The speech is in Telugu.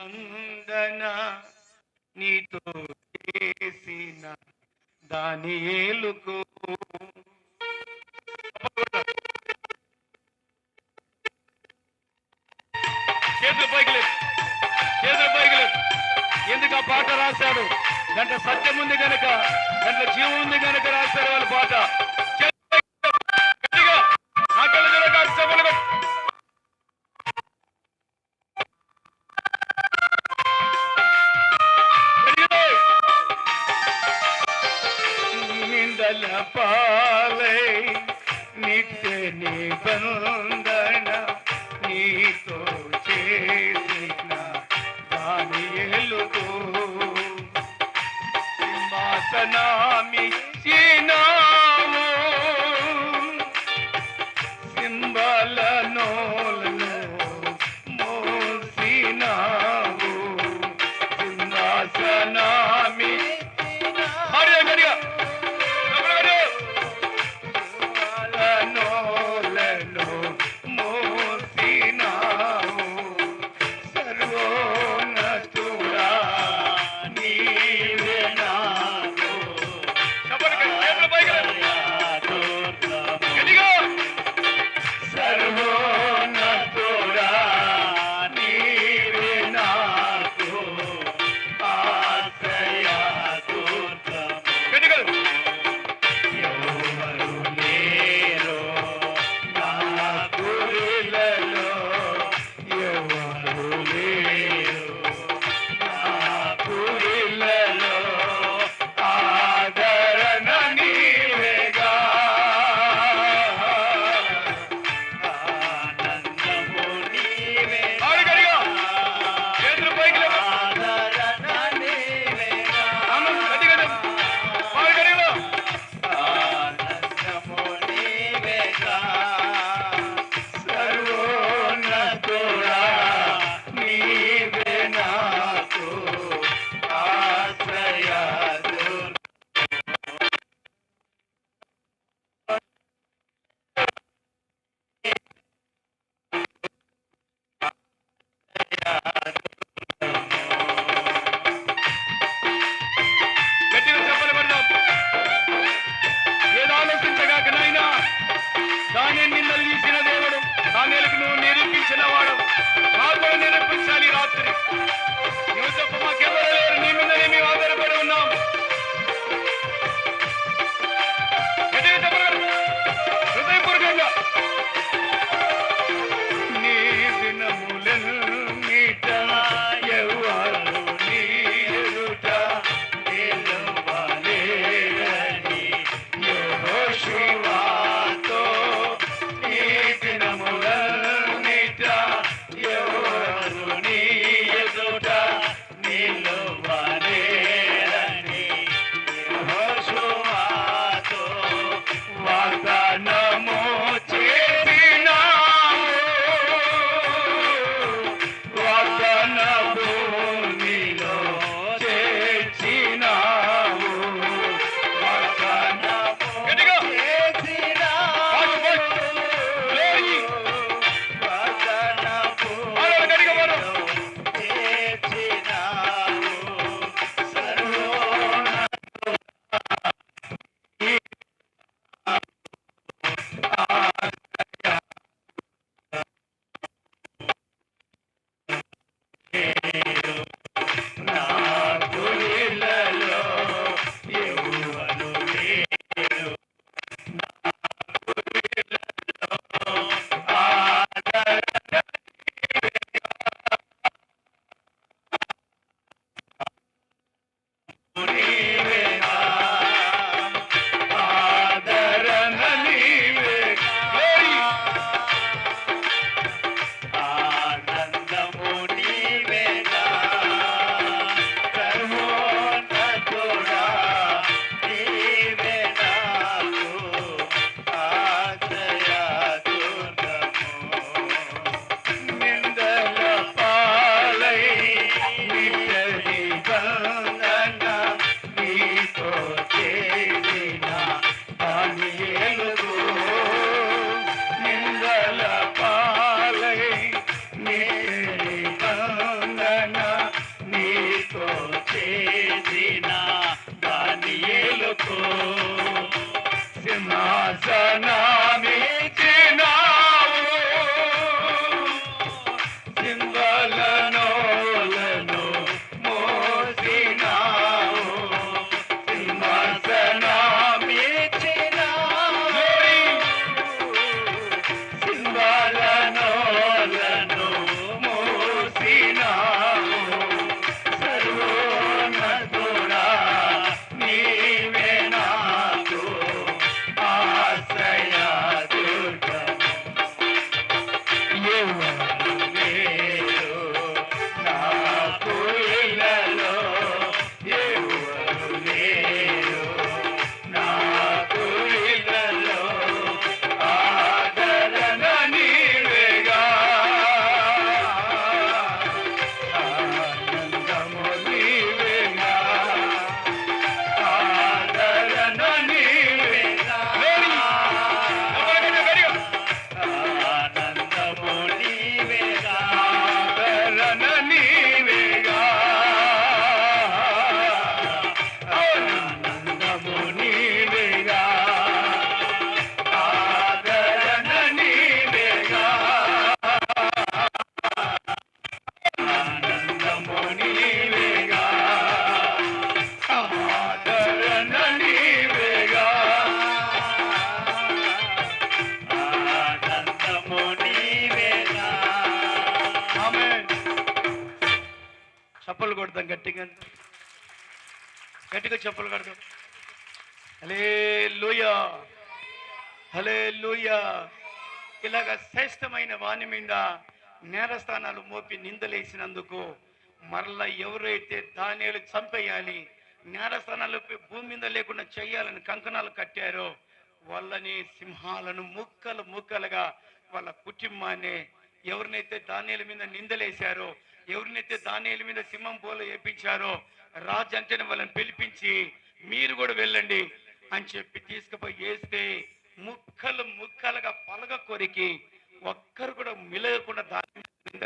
వందన నీతో చేసిన దాని ఏలుకు చేతులు పైకి లేదు చేతులు పైకి లేదు ఎందుకు ఆ పాట రాశాడు దాంట్లో సత్యం ఉంది కనుక దాంట్లో జీవం ఉంది కనుక రాశారు వాళ్ళ పాట. பாலை நித்த நிபந்த దానిలకు నువ్వు నిరూపించిన వాడు. మాకు కూడా నిరూపించాలి రాత్రి. యూసఫ్ మాకెవరు లేరు. నీ మీదనే మేము ఆధారపడి ఉన్నాం. చప్పలు గట్టిగా గట్టిగా చెప్పలు కొడతాం హలే లూయా హలే లూయా ఇలాగ శ్రేష్టమైన వాణి మీద నేరస్థానాలు మోపి నిందలేసినందుకు మరలా ఎవరైతే ధాన్యాలు చంపేయాలి నేరస్థానాలు భూమి మీద లేకుండా చేయాలని కంకణాలు కట్టారో వాళ్ళని సింహాలను ముక్కలు ముక్కలుగా వాళ్ళ కుటుంబాన్ని ఎవరినైతే ధాన్యాల మీద నిందలేశారో ఎవరినైతే ధాన్యాల మీద సింహం పోల వేపించారో రాజు అంటేనే వాళ్ళని పిలిపించి మీరు కూడా వెళ్ళండి అని చెప్పి తీసుకుపోయి వేస్తే ముక్కలు ముక్కలుగా పలగ కొరికి ఒక్కరు కూడా మిలగకుండా దాని మీద